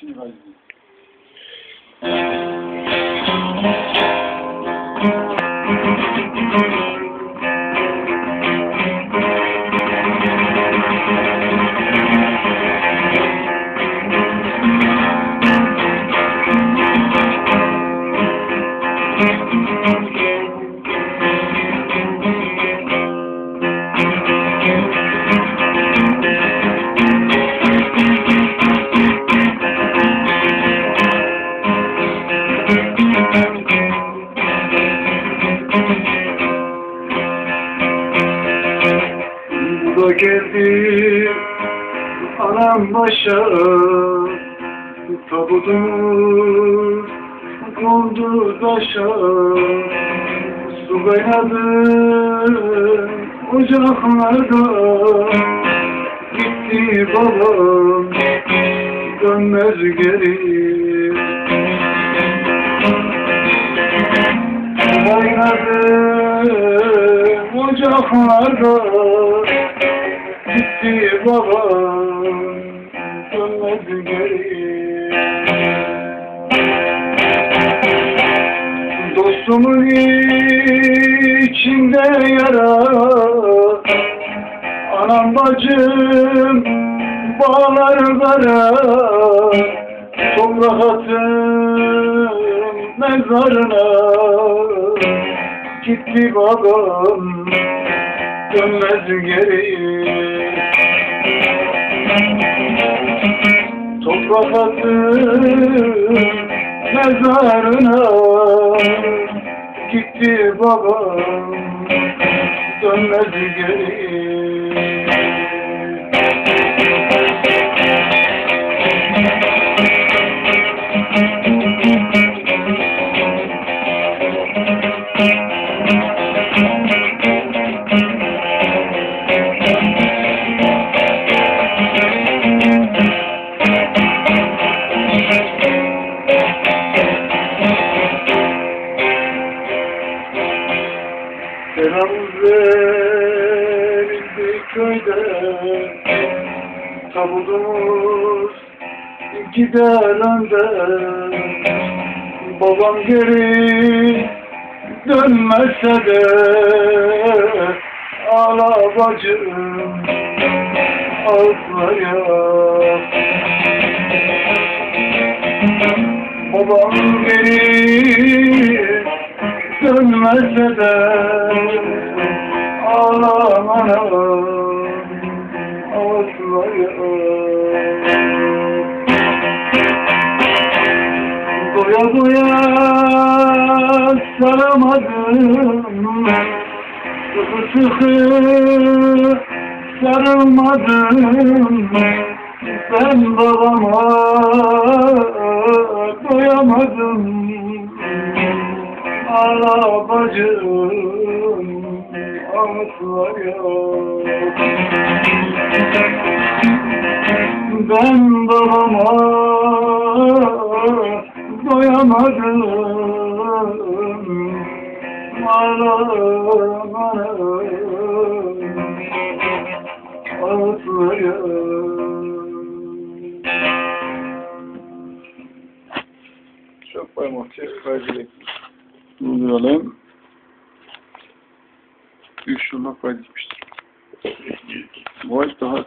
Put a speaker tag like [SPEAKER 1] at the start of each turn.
[SPEAKER 1] Sim, vai. É. da geldi anam başa. Tabutumuz kondu taşa. Su kaynadı ocaklarda. Gitti babam dönmez geri. Kaynadı ocaklarda Gitti babam dönmez geri Dostumun içinde yara Anam bacım bağlar kara Toprak atım mezarına Gitti babam dönmez geri Toprak atım mezarına. Gitti babam dönmez geri Verildi köyde Tabutumuz gider önde Babam geri dönmese de Ağla bacım ağlaya Babam geri dönmese de Doya doya saramadım Sıkı sıkı sarılmadım Ben babama doyamadım. Ağla bacım ağlaya Ben babama doyamadım
[SPEAKER 2] Çok parmak ses kaydı
[SPEAKER 1] Durduralım.
[SPEAKER 2] Büyük şundan kaydetmiştir.
[SPEAKER 1] Volt daha?